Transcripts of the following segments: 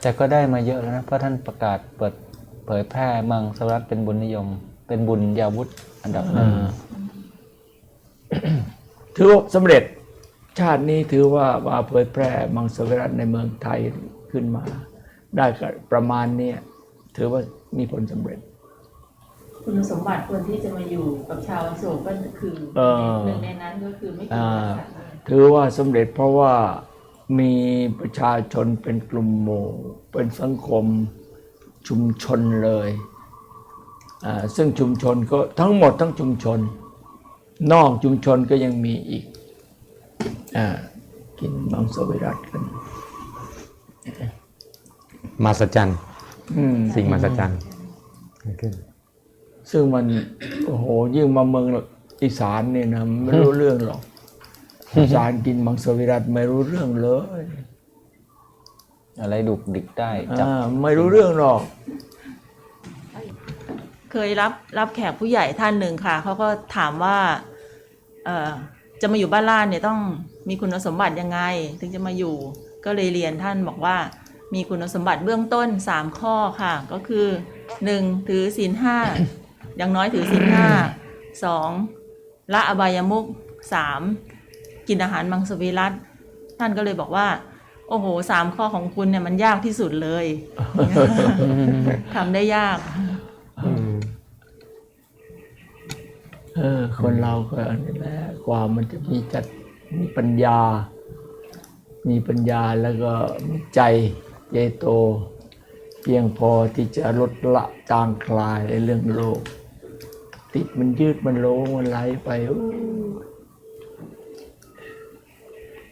แต่ก็ได้มาเยอะแล้วนะ เพราะท่านประกาศเปิดเผยแพร่มังสวิรัตเป็นบุญนิยม เป็นบุญยาวุธอันดับหนึ่งถือว่าสำเร็จชาตินี้ถือว่าว่าเผยแพร่มังสวิรัตในเมืองไทยขึ้นมา ได้ก็ประมาณเนี้ยถือว่ามีผลสำเร็จ คุณสมบัติคนที่จะมาอยู่กับชาวอโศกก็คือเออหนึ่งในนั้นก็คือไม่เกี่ยวอ่ากับสัตว์เลยถือว่าสำเร็จเพราะว่า มีประชาชนเป็นกลุ่มหมู่ เป็นสังคมชุมชนเลยอ่าซึ่งชุมชนก็ทั้งหมดทั้งชุมชน นอกชุมชนก็ยังมีอีกอากินมังสวิรัตกัน มาสจันอืมสิ่งมาสจันขึ้นซึ่งมัน โอ้โหยิ่งมาเมืองอีสานเนี่ยนะไม่รู้เรื่องหรอก อีสานกินมังสวิรัตไม่รู้เรื่องเลย อะไรดุกดิกได้จับอ่าไม่รู้เรื่องหรอกเคยรับรับแขกผู้ใหญ่ท่านหนึ่งค่ะ เขาก็ถามว่า เอ่อ จะมาอยู่บ้านล่านเนี่ยต้องมีคุณสมบัติยังไง ถึงจะมาอยู่ ก็เลยเรียนท่านบอกว่า มีคุณสมบัติเบื้องต้น3ข้อค่ะ ก็คือ 1. ถือศีลห้าอย่างน้อยถือศีลห้าสองละอบายมุกสาม กินอาหารมังสวิรัตท่านก็เลยบอกว่า โอ้โหสามข้อของคุณเนี่ยมันยากที่สุดเลยทำได้ยากเออคนเราก็อันนี้แหละกว่ามันจะมีจัดมีปัญญา มีปัญญาแล้วก็มีใจใหญ่โต เพียงพอที่จะลดละจางคลายในเรื่องโลก ติดมันยืดมันโลงมันไหลไปโอ้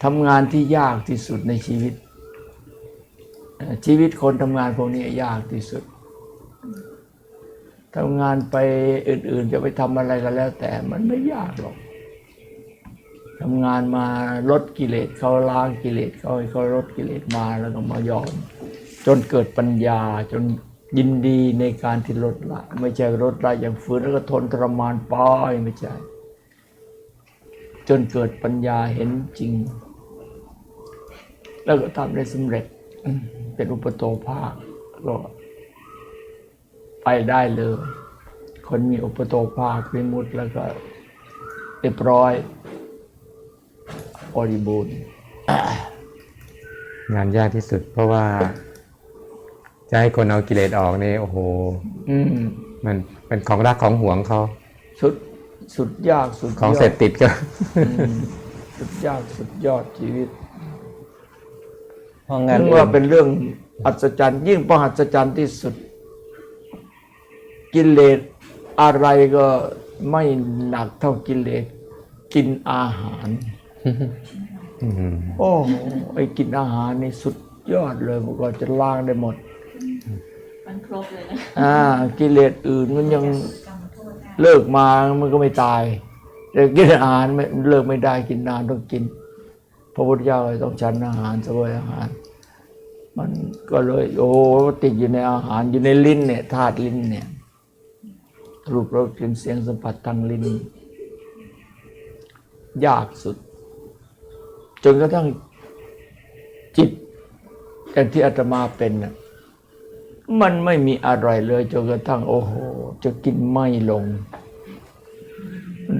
ทำงานที่ยากที่สุดในชีวิต ชีวิตคนทำงานพวกนี้ยากที่สุดทำงานไปอื่นๆ จะไปทำอะไรก็แล้ว แต่มันไม่ยากหรอกทำงานมาลดกิเลสเขาล้างกิเลสเขาเขาลดกิเลสมาแล้วก็มายอมจนเกิดปัญญาจนยินดีในการที่ลดละ ไม่ใช่ลดละอย่างฝืนแล้วก็ทนทรมานป้อยไม่ใช่ จนเกิดปัญญาเห็นจริง แล้วก็ทำได้สำเร็จอืมเป็นอุปโตภาคก็ไปได้เลย คนมีอุปโตภาควิมุตติแล้วก็เรียบร้อยบริบูรณ์งานยากที่สุด เพราะว่า จะให้คนเอากิเลสออกนี่โอ้โหอืมมันเป็นของรักของหวงเขาสุดสุดยากสุดยอดของเสพติดก็อืมสุดยากสุดยอดชีวิต เพราะงานถึงอื่ว่านเป็นเรื่องอัศจรรย์ ยิ่งประหัศจรรย์ที่สุด กิเลสอะไรก็ไม่หนักเท่ากิเลสกินอาหารอืมโอ้โหไอ้กินอาหารนี่สุดยอดเลยมันก็จะล้างได้หมด มันครบเลยนะอ่า กิเลสอื่นมันยังเลิกมามันก็ไม่ตายแต่กินอาหารไม่เลิกไม่ได้กินนานต้องกิน พระพุทธเจ้าเลยต้องฉันอาหารสวยอาหาร มันก็เลยโอ้ติดอยู่ในอาหารอยู่ในลิ้นเนี่ยธาตุลิ้นเนี่ยรูปรสกลิ่นเสียงสัมผัสทางลิ้นยากสุด จนกระทั่งจิตอย่างที่อาตมาเป็นน่ะมันไม่มีอะไรเลยจนกระทั่งโอ้โห จะกินไม่ลง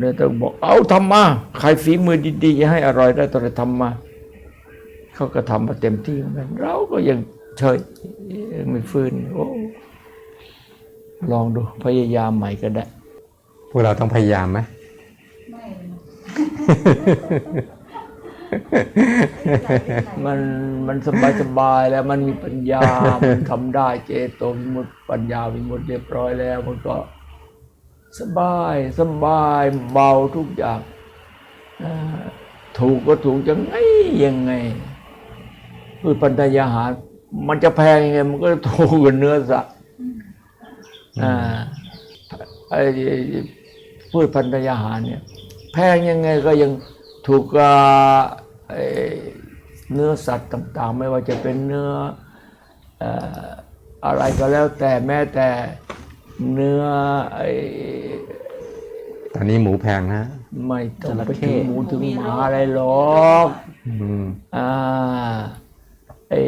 เลยต้องบอกเอาทำมาใครฝีมือดีๆจะให้อร่อยได้ต้องทำมา เขาก็ทำมาเต็มที่เหมือนกันเราก็ยังเฉยยังไม่ฟื้นโอ้ลองดูพยายามใหม่ก็ได้ พวกเราต้องพยายามไหมมันมันสบายสบายๆแล้วมันมีปัญญา มันทำได้เจโตวิมุตติปัญญาวิมุตติเรียบร้อยแล้วมันก็ สบายสบายเบาทุกอย่างอ่าถูกก็ถูกยังไงยังไงพืชพันธุ์ยาหาร มันจะแพงยังไง มันก็ถูกกว่าเนื้อสัตว์อ่าไอ้พืชพันธุ์ยาหารเนี่ย แพงยังไงก็ยังถูกกว่าไอ้เนื้อสัตว์ต่าง ๆ ไม่ว่าจะเป็นเนื้อเอ่ออะไรก็แล้วแต่แม้แต่ เนื้อไอ้ตอนนี้หมูแพงนะไม่ต้องไปถึงหมูถึงหมาอะไรหรอกอืมอ่าไอ้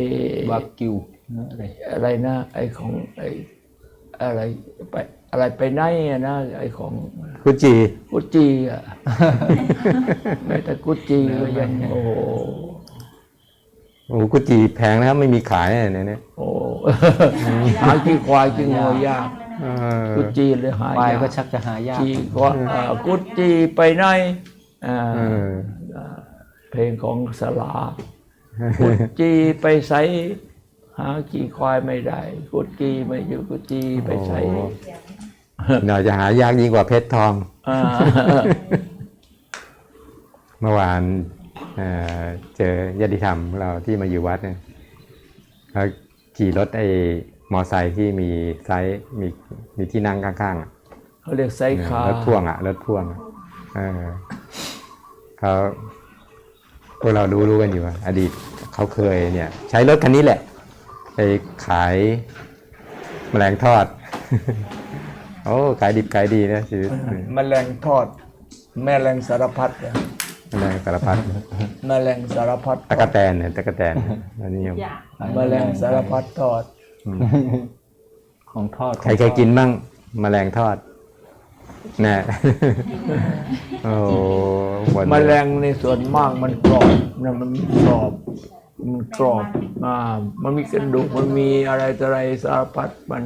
วากิวเนื้ออะไรอะไรนะ ไอ้ของไอ้อะไรไปอะไรไปไหนอะนะไอ้ของกุจีกุจีอะแม้แต่กุจีก็ยังโอ้โหโอ้โหกุจีแพงนะครับไม่มีขายเนี่ยเนี่ยโอ้หากี่ควายกี่งัวยากเออ กุจีเลยหาควายยากก็ชักจะหายากจีก็อ่ากุจีไปไหนอ่าเอออ่าเพลงของสลากุจีไปใสหากี่ควายไม่ได้ กุจีไม่อยู่กุจีไปใสโอ้หน่อยจะหายากยิ่งกว่าเพชรทองอ่าเมื่อวานเอ่อเจอญาติธรรมเราที่มาอยู่วัดเนี่ยเขาขี่รถไอ้ มอไซค์ที่มีไซส์มีมีที่นั่งข้างๆอะเขาเรียกไซคารถพ่วงอะรถพ่วงอะเออเขาพวกเรารู้รู้กันอยู่ว่าอดีตเขาเคยเนี่ย ใช้รถคันนี้แหละ ไปขายแมลงทอด โอ้ขายดิบขายดีนะชีวิตแมลงทอด แมลงสารพัดอะแมลงสารพัดแมลงสารพัดตะกะแตนเนี่ยตะกะแตนอันนี้ยมแมลงสารพัดทอด ของทอดใครเคยกินบ้างแมลงทอดแน่โอ้หมดแมลงในส่วนมากมันกรอบนะมันกรอบมันกรอบอ่ามันมีกระดูกมันมีอะไรต่ออะไรสารพัดมัน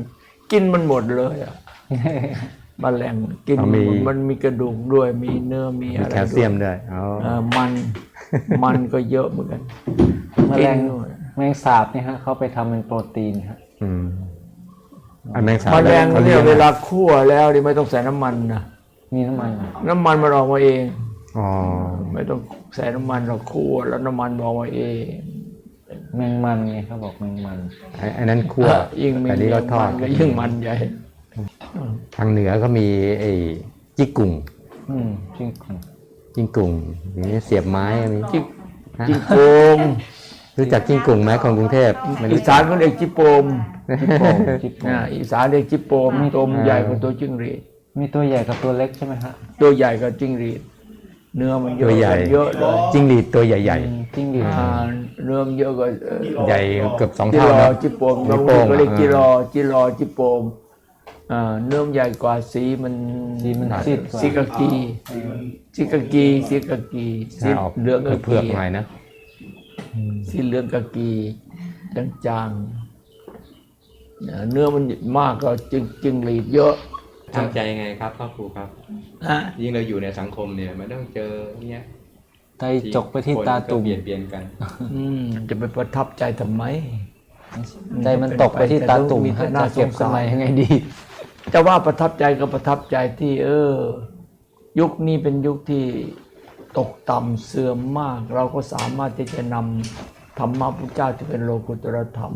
กินมันหมดเลยอะแมลงกินมันหมดมันมีกระดูกด้วยมีเนื้อมีมีอะไรแคลเซียมด้วยอ๋อเออมันมันก็เยอะเหมือนกันแมลงกินด้วยแมงสาบเนี่ยฮะเขาไปทำเป็นโปรตีนฮะอืม อันแมงสาบแมลงเขาเนี่เรียกเวลาคั่วแล้วนี่ไม่ต้องใส่น้ำมันนะมีน้ำมันเหรอน้ำมันมันออกมาเองอ๋อไม่ต้องใส่น้ำมันเราคั่วแล้วน้ำมันออกมาเองแมงมันไงเขาบอกแมงมันไอ้ไอันนั้นคั่วยิ่งมีอันนี้ก็ทอดมันก็ยิ่งมันใหญ่ทางเหนือก็มีไอ้จิกกุ่งอืมจริงคุณจิงกุ่งอย่างนี้เสียบไม้มีจิกฮะจิโปม รู้จักจิงกุ่งไหมคนกรุงเทพไม่อีรู้สานเขาเรียกจิโปมจิโปมจิโปมนะอีสานเรียกจิโปมตัวมันใหญ่กว่าตัวจิ้งหรีดมีตัวใหญ่กับตัวเล็กใช่ไหมฮะตัวใหญ่กว่าจิ้งหรีดเนื้อมันเยตัอะวใหญ่เยอะเลยจิงหรีดตัวใหญ่อืมจริงดิอ่าเนื้อมันเยอะกว่าเอ่อๆใหญ่เกือบสองจิเท่ารอนะจิโปมจิบางโปทีมก็เรียกอ่าจิรอจิรอจิโปมอ่าเนื้อมันใหญ่กว่าสีมันสีมันซีดกว่าสีกากีสีกากีสีกากีสีออกเหลืองกาเผือกกีๆหน่อยนะ สีเหลืองกากีจางๆเนี่ยเนื้อมันมากก็จึงจึงหลีดเยอะทำใจยังไงครับพ่อครูครับนะยิ่งเราอยู่ในสังคมเนี่ยมันต้องเจอเนี่ยใจจกไปที่ตาตุ่มคนก็เบียดเบียนกันอืมจะไปประทับใจทำไมใจมันตกไปที่ตาตุ่มมีแต่ฮะน่าจะเก็บสงสารขึ้นมายังไงดีจะว่าประทับใจก็ประทับใจที่ เออ ยุคนี้เป็นยุคที่ ตกต่ำเสื่อมมาก เราก็สามารถที่จะนำธรรมะพุทธเจ้าที่เป็นโลกุตรธรรม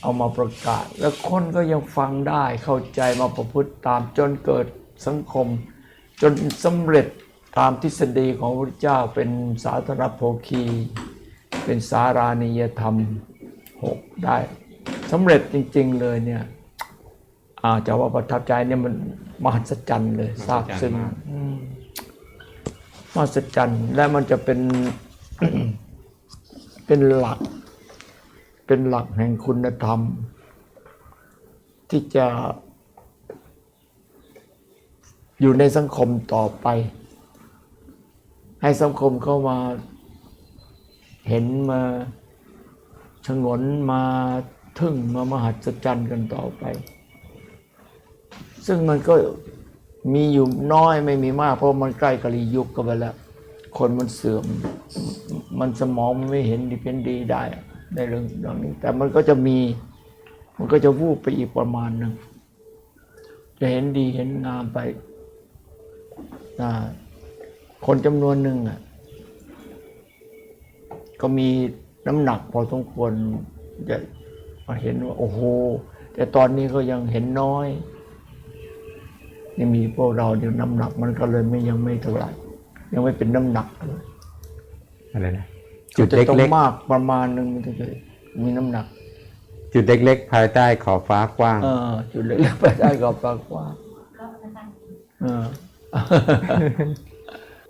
เอามาประกาศ แล้วคนก็ยังฟังได้เข้าใจมาประพฤติตามจนเกิดสังคม จนสำเร็จตามทฤษฎีของพระเจ้าเป็นสาธารณโภคี เป็นสารานิยธรรมหกได้สำเร็จจริง ๆ เลยเนี่ยอาจะว่าประทับใจเนี่ยมันมหัศจรรย์เลยทราบซึ้ง มหัศจรรย์และมันจะเป็นเป็นหลัก เป็นหลักแห่งคุณธรรม ที่จะอยู่ในสังคมต่อไป ให้สังคมเข้ามาเห็นมาชงนมาทึ่งมามหัศจรรย์กันต่อไป ซึ่งมันก็ มีอยู่น้อยไม่มีมาก เพราะมันใกล้กะลียุคกันไปแล้ว คนมันเสื่อม มันสมองมันไม่เห็นดีเป็นดีได้ในเรื่องเรื่องนี้ แต่มันก็จะมี มันก็จะวูบไปอีกประมาณหนึ่งจะเห็นดีเห็นงามไปคนจำนวนหนึ่งอะก็มีน้ำหนักพอสมควรจะมาเห็นว่า โอ้โห แต่ตอนนี้ก็ยังเห็นน้อย ยังมีพวกเราเดี๋ยวน้ำหนักมันก็เลยไม่ยังไม่เท่าไหร่ยังไม่เป็นน้ำหนักเลยอะไรนะจุดจะเล็ต้องกมากประมาณหนึ่งมันถึงจะมีน้ำหนักๆจุดเล็กๆภายใต้ขอบฟ้ากว้างเออจุดเล็กๆไปได้ก็ปากกว่าเออ